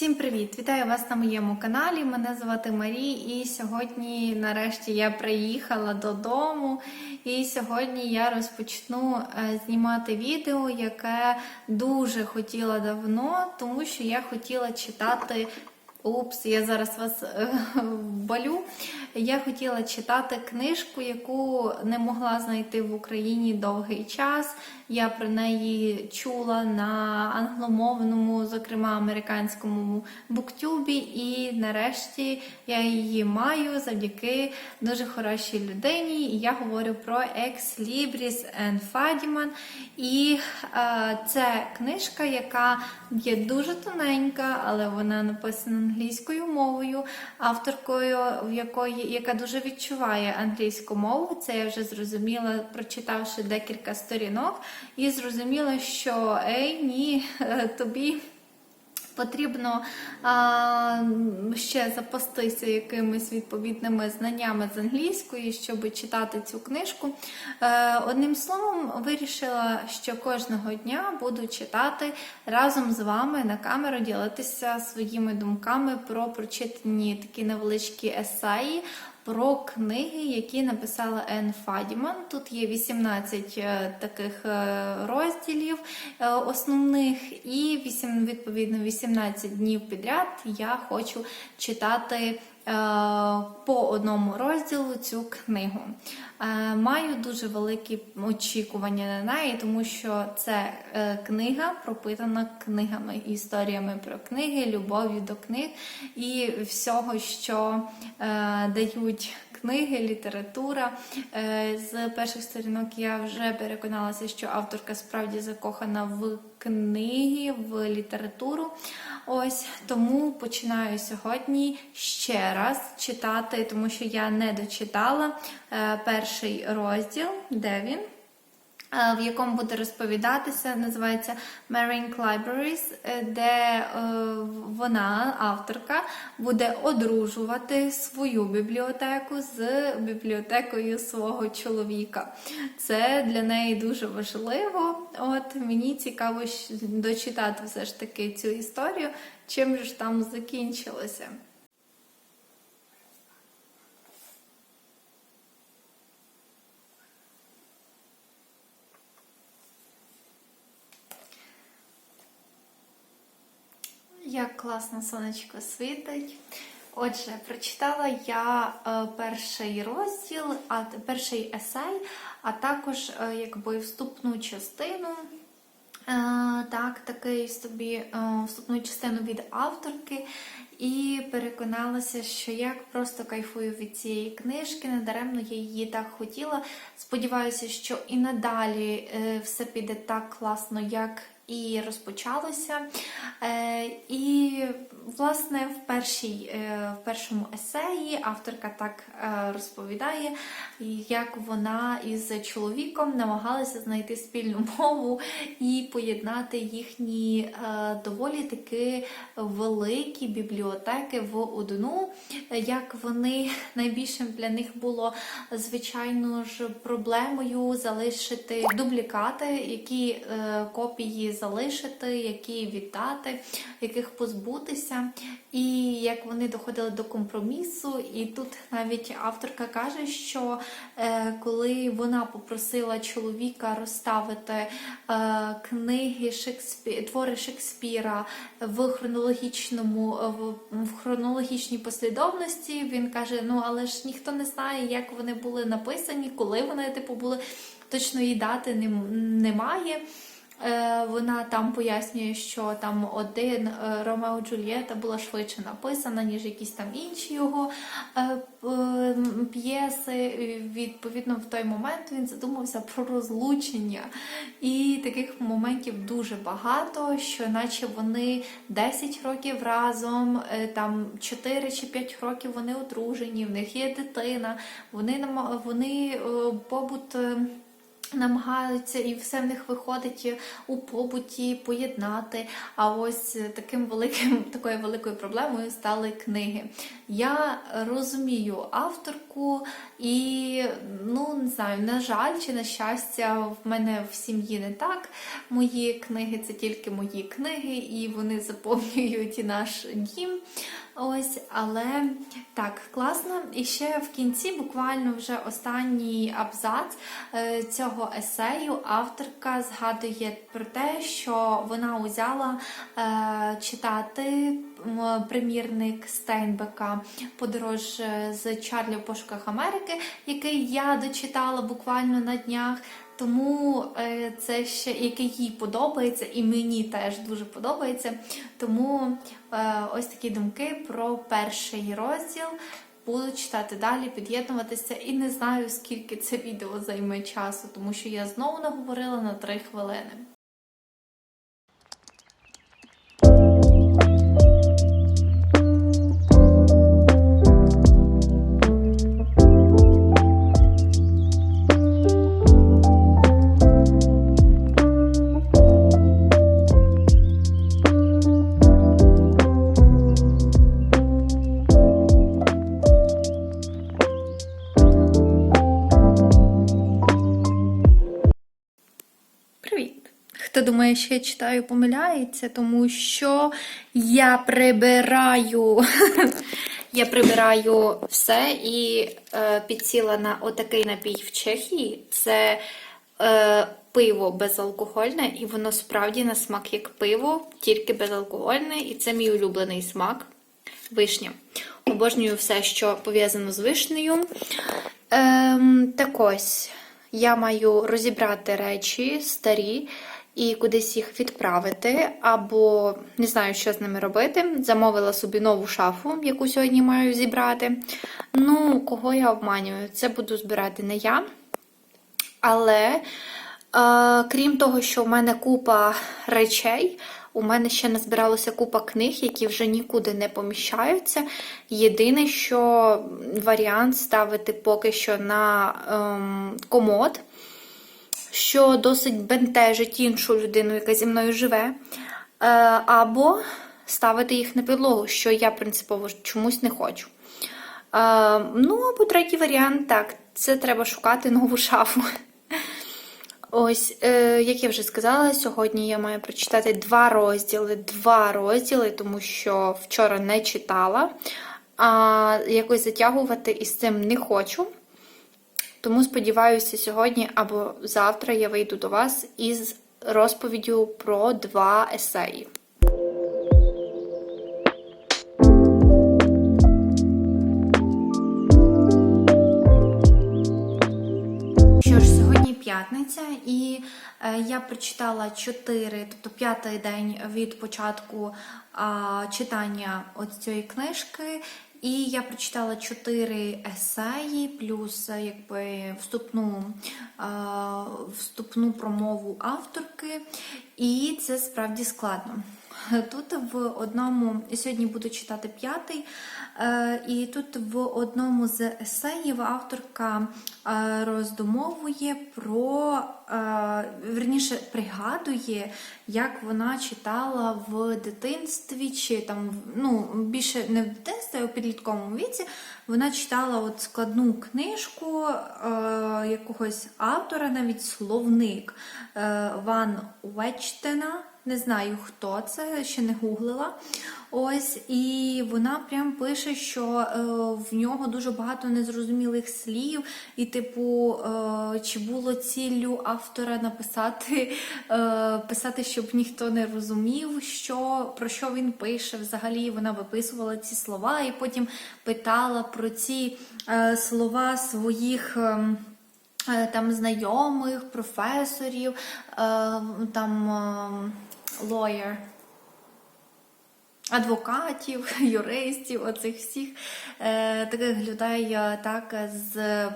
Всім привіт! Вітаю вас на моєму каналі. Мене звати Марі, і сьогодні, нарешті, я приїхала додому. І сьогодні я розпочну е, знімати відео, яке дуже хотіла давно, тому що я хотіла читати. Упс, я зараз вас е, балю. Я хотіла читати книжку, яку не могла знайти в Україні довгий час. Я про неї чула на англомовному, зокрема американському буктюбі, і нарешті я її маю завдяки дуже хорошій людині. Я говорю про Ex Libris and Fadiman. І е, це книжка, яка є дуже тоненька, але вона написана англійською мовою, авторкою, в якої яка дуже відчуває англійську мову. Це я вже зрозуміла, прочитавши декілька сторінок, і зрозуміла, що ей, ні, тобі. Потрібно а, ще запастися якимись відповідними знаннями з англійської, щоб читати цю книжку. Е, одним словом, вирішила, що кожного дня буду читати разом з вами на камеру, ділитися своїми думками про прочитані такі невеличкі есеї. Про книги, які написала Ен Фадіман. Тут є 18 е, таких е, розділів е, основних, і 8, відповідно 18 днів підряд я хочу читати. По одному розділу цю книгу. Маю дуже великі очікування на неї, тому що це книга пропитана книгами, історіями про книги, любов'ю до книг і всього, що дають книги, література. З перших сторінок я вже переконалася, що авторка справді закохана в книги, в літературу. Ось тому починаю сьогодні ще раз читати, тому що я не дочитала перший розділ, де він. В якому буде розповідатися, називається Marine Libraries, де вона, авторка, буде одружувати свою бібліотеку з бібліотекою свого чоловіка. Це для неї дуже важливо. От Мені цікаво дочитати все ж таки цю історію, чим ж там закінчилося. Як класно сонечко світить. Отже, прочитала я е, перший розділ, а перший есей, а також е, якби вступну частину. Е, так, такий собі вступну частину від авторки, і переконалася, що я просто кайфую від цієї книжки, недаремно я її так хотіла. Сподіваюся, що і надалі все піде так класно, як і розпочалося. Е, і, власне, в першій, е, в першому есеї авторка так е, розповідає, як вона із чоловіком намагалася знайти спільну мову і поєднати їхні доволі таки великі бібліотеки в одну. Як вони найбільшим для них було, звичайно ж, проблемою залишити дублікати, які копії залишити, які віддати, яких позбутися, і як вони доходили до компромісу. І тут навіть авторка каже, що е, коли вона попросила чоловіка розставити е, книги Шекспі... твори Шекспіра в хронологічному в, в хронологічній послідовності, він каже: ну але ж ніхто не знає, як вони були написані, коли вони типу були точної дати немає. Вона там пояснює, що там один Ромео Джульєта була швидше написана, ніж якісь там інші його п'єси. Відповідно, в той момент він задумався про розлучення. І таких моментів дуже багато, що наче вони 10 років разом, там 4 чи 5 років вони одружені, в них є дитина, вони вони побут намагаються і все в них виходить у побуті поєднати. А ось таким великим, такою великою проблемою стали книги. Я розумію авторку, і ну не знаю, на жаль, чи на щастя, в мене в сім'ї не так. Мої книги це тільки мої книги, і вони заповнюють наш дім. Ось, але так, класно. І ще в кінці, буквально вже останній абзац е, цього есею, авторка згадує про те, що вона узяла е, читати примірник Стейнбека Подорож е, з Чарлі в пошуках Америки, який я дочитала буквально на днях. Тому е, це ще який їй подобається, і мені теж дуже подобається. Тому е, ось такі думки про перший розділ. Буду читати далі, під'єднуватися, і не знаю, скільки це відео займе часу, тому що я знову наговорила на 3 хвилини. Думає, що читаю, помиляється, тому що я прибираю. я прибираю все і е, підсіла на отакий напій в Чехії. Це е, пиво безалкогольне, і воно справді на смак як пиво, тільки безалкогольне, і це мій улюблений смак. Вишня. Обожнюю все, що пов'язано з вишнею. Ем, так ось, я маю розібрати речі старі і кудись їх відправити, або не знаю, що з ними робити. Замовила собі нову шафу, яку сьогодні маю зібрати. Ну, кого я обманюю? Це буду збирати не я. Але, е, крім того, що в мене купа речей, у мене ще назбиралося купа книг, які вже нікуди не поміщаються. Єдине, що варіант ставити поки що на ем, комод, що досить бентежить іншу людину, яка зі мною живе. Е, або ставити їх на підлогу, що я принципово чомусь не хочу. Е, ну, або третій варіант, так, це треба шукати нову шафу. Ось, е, як я вже сказала, сьогодні я маю прочитати два розділи. Два розділи, тому що вчора не читала, а якось затягувати із цим не хочу. Тому сподіваюся, сьогодні або завтра я вийду до вас із розповіддю про два есеї. Сьогодні п'ятниця, і е, я прочитала чотири, тобто п'ятий день від початку читання от цієї книжки. І я прочитала чотири есеї, плюс е, якби вступну, е, вступну промову авторки. І це справді складно. Тут в одному, сьогодні буду читати п'ятий, е, і тут в одному з есеїв авторка роздумовує про, верніше, пригадує, як вона читала в дитинстві, чи там, ну, більше не в дитинстві, а у підлітковому віці. Вона читала от складну книжку якогось автора, навіть словник Ван Вечтена. Не знаю, хто це, ще не гуглила. Ось, і вона прям пише, що е, в нього дуже багато незрозумілих слів, і, типу, е, чи було ціллю автора написати, е, писати, щоб ніхто не розумів, що, про що він пише. Взагалі вона виписувала ці слова і потім питала про ці е, слова своїх. Е, там знайомих, професорів, е, там е, lawyer, адвокатів, юристів, оцих всіх е, таких людей, е, так, з е,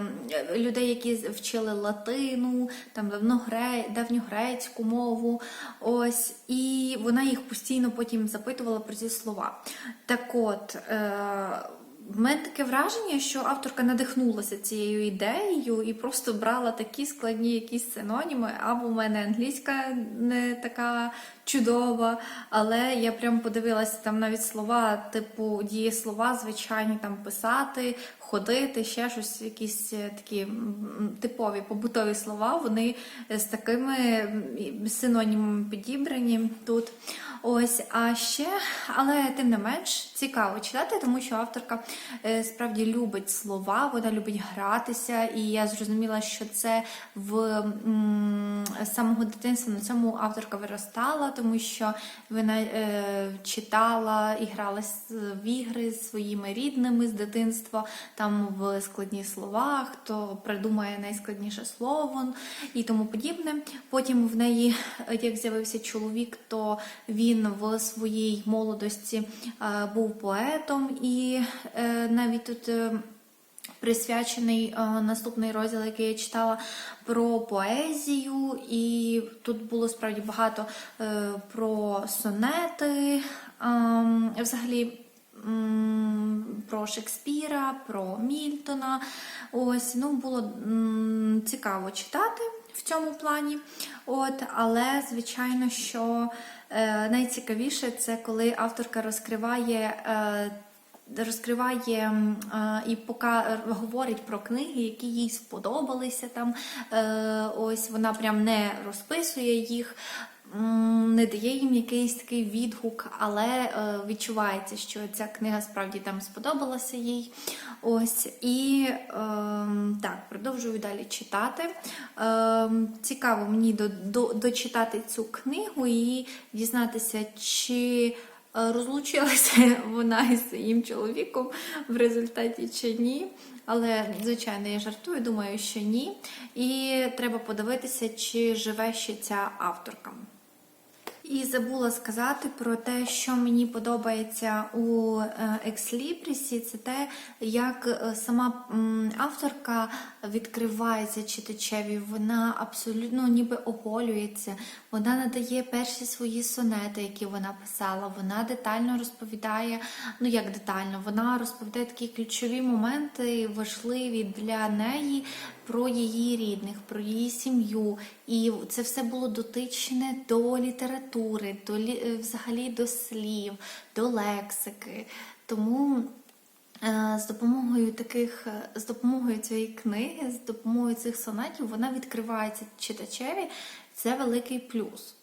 людей, які вчили латину, там давньогре, давньогрецьку мову. Ось, і вона їх постійно потім запитувала про ці слова. Так от. Е, в мене таке враження, що авторка надихнулася цією ідеєю і просто брала такі складні якісь синоніми, або в мене англійська не така чудова, але я прям подивилася там навіть слова, типу дієслова, звичайні там писати, ходити, ще щось, якісь е, такі типові побутові слова, вони з такими синонімами підібрані тут. Ось, а ще, але тим не менш цікаво читати, тому що авторка е, справді любить слова, вона любить гратися, і я зрозуміла, що це в з самого дитинства на цьому авторка виростала, тому що вона е, читала і грала в ігри з своїми рідними з дитинства, там в складні слова, хто придумає найскладніше слово і тому подібне. Потім в неї, е, як з'явився чоловік, то він в своїй молодості е, був поетом, і е, навіть тут. е, Присвячений е, наступний розділ, який я читала про поезію, і тут було справді багато е, про сонети, е, взагалі про Шекспіра, про Мільтона. Ось, ну, було цікаво читати в цьому плані. От, але, звичайно, що е, найцікавіше це коли авторка розкриває. Е, Розкриває е, і пока говорить про книги, які їй сподобалися там. Е, ось вона прям не розписує їх, не дає їм якийсь такий відгук, але е, відчувається, що ця книга справді там сподобалася їй. Ось і ем, так, продовжую далі читати. Ем, цікаво мені до, до, дочитати цю книгу і дізнатися, чи е, розлучилася вона із своїм чоловіком в результаті чи ні. Але, звичайно, я жартую, думаю, що ні. І треба подивитися, чи живе ще ця авторка. І забула сказати про те, що мені подобається у е, екслібрісі, це те, як е, сама авторка відкривається читачеві. Вона абсолютно ніби оголюється. Вона надає перші свої сонети, які вона писала. Вона детально розповідає, ну як детально, вона розповідає такі ключові моменти, важливі для неї про її рідних, про її сім'ю. І це все було дотичне до літератури, до е, взагалі до слів, до лексики. Тому е, з допомогою таких, е, з допомогою цієї книги, з допомогою цих сонетів, вона відкривається читачеві. Це великий плюс.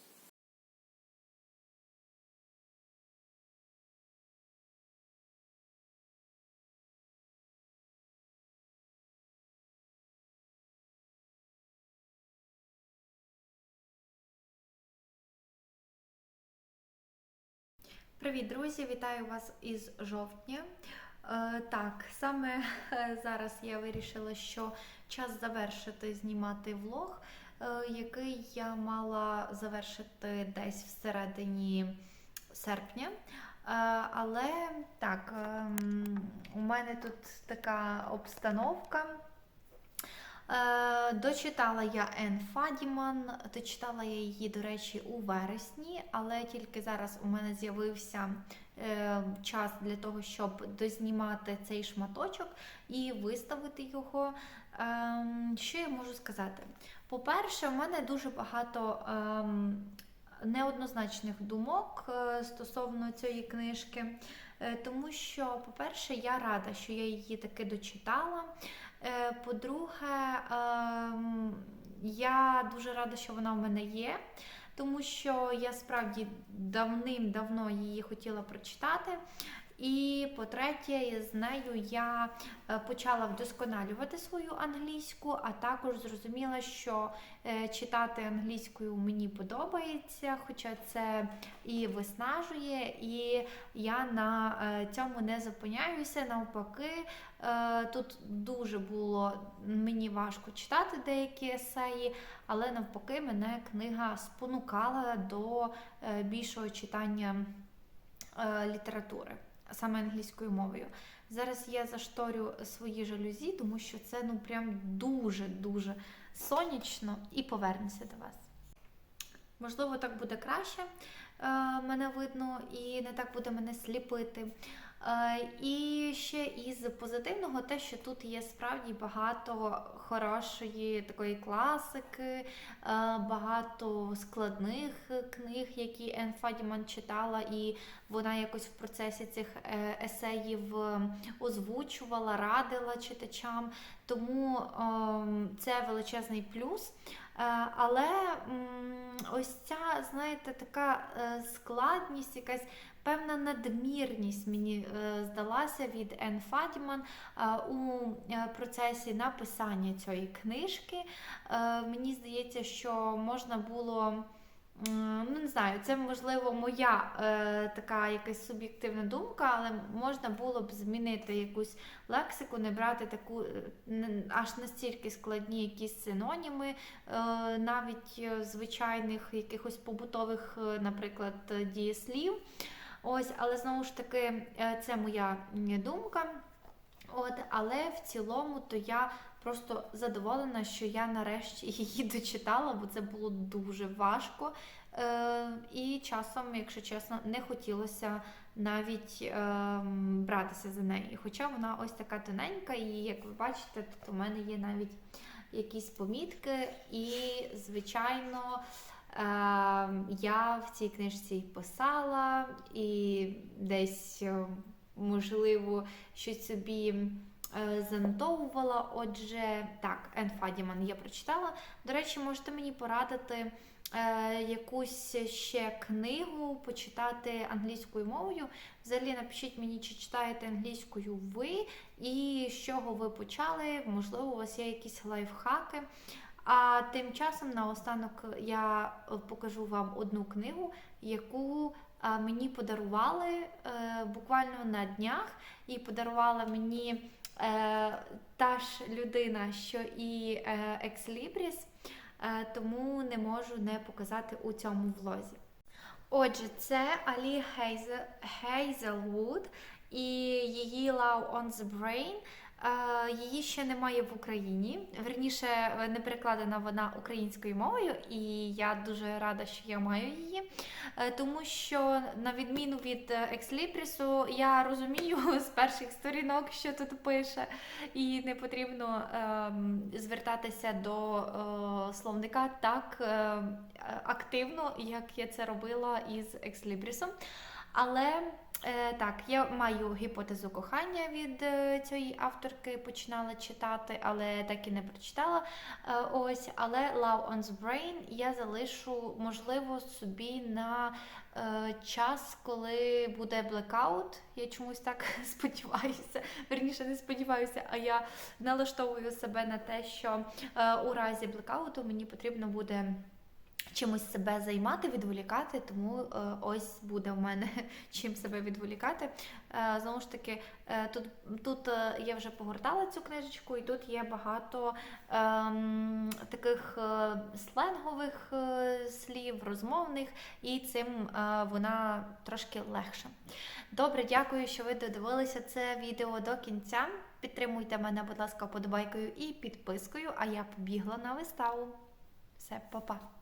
Привіт, друзі! Вітаю вас із жовтня. Е, так, саме е, зараз я вирішила, що час завершити знімати влог, е, який я мала завершити десь всередині серпня. Але так, ем, у мене тут така обстановка. Е, Дочитала я Ен Фадіман, дочитала я її, до речі, у вересні, але тільки зараз у мене з'явився е, час для того, щоб дознімати цей шматочок і виставити його. Ем, що я можу сказати? По-перше, у мене дуже багато ем, неоднозначних думок е, стосовно цієї книжки, тому що, по-перше, я рада, що я її таки дочитала. Е, По-друге, ем, я дуже рада, що вона в мене є, тому що я справді давним-давно її хотіла прочитати. І по-третє, з нею я е, почала вдосконалювати свою англійську, а також зрозуміла, що е, читати англійською мені подобається, хоча це і виснажує, і я на е, цьому не зупиняюся. Навпаки, тут дуже було мені важко читати деякі есеї, але навпаки, мене книга спонукала до більшого читання літератури, саме англійською мовою. Зараз я зашторю свої жалюзі, тому що це ну прям дуже-дуже сонячно і повернуся до вас. Можливо, так буде краще. мене видно і не так буде мене сліпити. Е, І ще із позитивного, те, що тут є справді багато хорошої такої класики, е, багато складних книг, які Ен Фадіман читала, і вона якось в процесі цих е, есеїв е, озвучувала, радила читачам. Тому ем, це величезний плюс. Але ось ця, знаєте, така складність, якась певна надмірність мені е, здалася від Ен Фадіман е, у е, процесі написання цієї книжки. Мені здається, що можна було. Ну, не знаю, це можливо моя е, така якась суб'єктивна думка, але можна було б змінити якусь лексику, не брати таку не- аж настільки складні якісь синоніми, е, навіть звичайних якихось побутових, наприклад, дієслів. Ось, але знову ж таки, е, це моя думка. От, але в цілому, то я просто задоволена, що я нарешті її дочитала, бо це було дуже важко. Е, і часом, якщо чесно, не хотілося навіть е, братися за неї. Хоча вона ось така тоненька, і як ви бачите, тут у мене є навіть якісь помітки, і, звичайно. Е, я в цій книжці писала, і десь, е, можливо, щось собі е, занотовувала. Отже, так, Ен я прочитала. До речі, можете мені порадити е, якусь ще книгу почитати англійською мовою. Взагалі напишіть мені, чи читаєте англійською ви, і з чого ви почали. Можливо, у вас є якісь лайфхаки. А тим часом наостанок я е, покажу вам одну книгу, яку е, мені подарували е, буквально на днях, і подарувала мені та ж людина, що і е, Ex Libris, е, тому не можу не показати у цьому влозі. Отже, це Алі Хейзе- Хейзелвуд і її Love on the Brain. Е, Її ще немає в Україні. Верніше, е, не перекладена вона українською мовою, і я дуже рада, що я маю її. Е, Тому що, на відміну від е, екслібрісу, я розумію з перших сторінок, що тут пише, і не потрібно ем, звертатися до е, словника так е, активно, як я це робила із екслібрісом. Але е, так, я маю гіпотезу кохання від е, цієї авторки, починала читати, але так і не прочитала. Е, ось, але Love on the Brain я залишу, можливо, собі на е, час, коли буде блекаут. Я чомусь так сподіваюся. Верніше не сподіваюся, а я налаштовую себе на те, що е, у разі блекауту мені потрібно буде чимось себе займати, відволікати, тому е, ось буде в мене чим себе відволікати. Е, знову ж таки, е, тут, тут я вже погортала цю книжечку, і тут є багато ем, таких сленгових слів, розмовних, і цим вона трошки легша. Добре, дякую, що ви додивилися це відео до кінця. Підтримуйте мене, будь ласка, подобайкою і підпискою, а я побігла на виставу. Все, па-па!